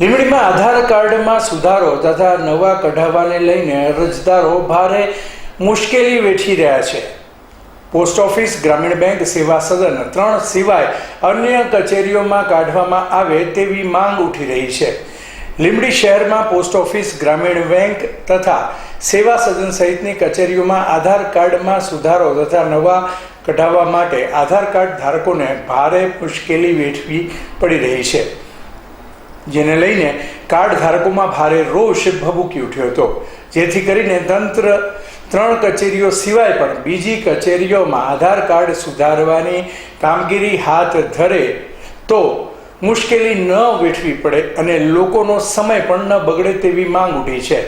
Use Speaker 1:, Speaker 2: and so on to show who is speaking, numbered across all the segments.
Speaker 1: લીંબડીમાં આધાર કાર્ડમાં સુધારો તથા નવા કઢાવવાને લઈને અરજદારો ભારે મુશ્કેલી વેઠી રહ્યા છે. પોસ્ટ ઓફિસ, ગ્રામીણ બેંક, સેવા સદન ત્રણ સિવાય અન્ય કચેરીઓમાં કાઢવામાં આવે તેવી માંગ ઉઠી રહી છે. લીંબડી શહેરમાં પોસ્ટ ઓફિસ, ગ્રામીણ બેંક તથા સેવા સદન સહિતની કચેરીઓમાં આધાર કાર્ડમાં સુધારો તથા નવા કઢાવવા માટે આધાર કાર્ડ ધારકોને ભારે મુશ્કેલી વેઠવી પડી રહી છે. જેને લઈને કાર્ડ ધારકોમાં ભારે રોષ ભભૂકી ઉઠ્યો હતો. જેથી કરીને તંત્ર ત્રણ કચેરીઓ સિવાય પણ બીજી કચેરીઓમાં આધાર કાર્ડ સુધારવાની કામગીરી હાથ ધરે તો મુશ્કેલી ન વેઠવી પડે અને લોકોનો સમય પણ ન બગડે તેવી માંગ ઉઠી છે.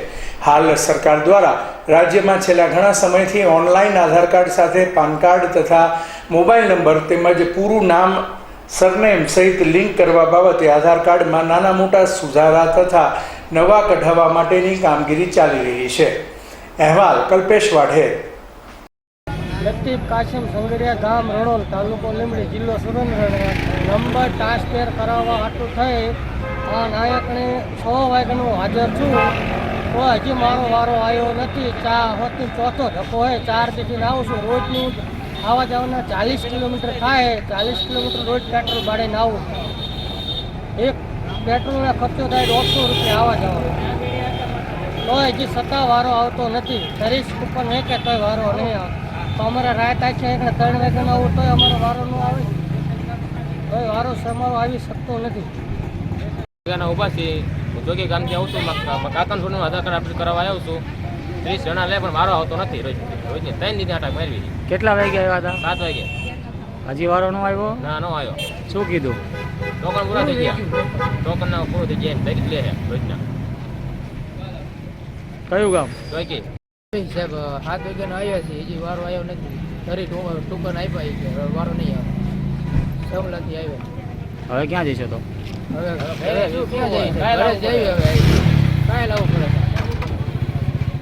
Speaker 1: હાલ સરકાર દ્વારા રાજ્યમાં છેલ્લા ઘણા સમયથી ઓનલાઈન આધાર કાર્ડ સાથે પાન કાર્ડ તથા મોબાઈલ નંબર તેમજ પૂરું નામ સરનેમ સહિત લિંક કરવા બાબતે આધાર કાર્ડમાં નાના મોટા સુધારા તથા નવા કઢાવવા માટેની કામગીરી ચાલી રહી છે. અહેવાલ કલ્પેશ વાઢેર
Speaker 2: લતીફ કાશીમ સંગરિયા ગામ, રણોલ તાલુકો લીમડી જિલ્લો સુરેન્દ્રનગર. નંબર ટ્રાન્સફર કરાવવા આટલું થઈ આ નાયકને છ વાગ્યાનું હાજર છું. તો હજી મારો વારો આવ્યો નથી. ચા હોતી ચોથો ધક્કો હોય, ચાર દીથી આવું છું. રોજનું આવા જવાના ચાલીસ કિલોમીટર થાય, ચાલીસ કિલોમીટર રોજ પેટ્રોલ ભાડે આવું એક પેટ્રોલનો ખર્ચો થાય દોઢસો રૂપિયા આવવા જવાનો. તો હજી સત્તા વારો આવતો નથી. સર્વિસ ઉપર હે કે તોય વારો નહીં આવે. તો અમારે રાત છે એકને ત્રણ વાગ્યાનો આવું, તોય અમારો વારો ન આવે. તોય વારો સમારો આવી શકતો નથી.
Speaker 3: ઊભા હું જોગી ગામથી આવું છું કાકાનું આધાર કાર્ડ અપડેટ કરાવવા આવ્યો છું. ત્રીસ જણા લે પણ મારો આવતો નથી. રોજ રોજની ત્રણ દીધી આટા મારવી.
Speaker 4: કેટલા વાગ્યા આવ્યા
Speaker 3: સાત વાગે.
Speaker 4: હજી વારો નો આવ્યો?
Speaker 3: ના નો આવ્યો.
Speaker 4: શું કીધું?
Speaker 3: ટોકન પૂરા થઈ ગયા. ટોકન ના પૂરું થઈ ગયા તારીખ લે છે રોજના.
Speaker 4: કયું ગામ?
Speaker 3: જોઈ
Speaker 5: સાહેબ સાત વાગ્યાનો આવ્યા છે હજી વારો આવ્યો નથી. ફરી ટોકન આપ્યા છે હવે વારો નહીં આવ્યો સોમલાથી આવ્યા.
Speaker 4: હવે ક્યાં જઈશો તો?
Speaker 5: હવે ક્યાં જઈએ? જઈએ હવે. કાંઈ લાવવું પડે.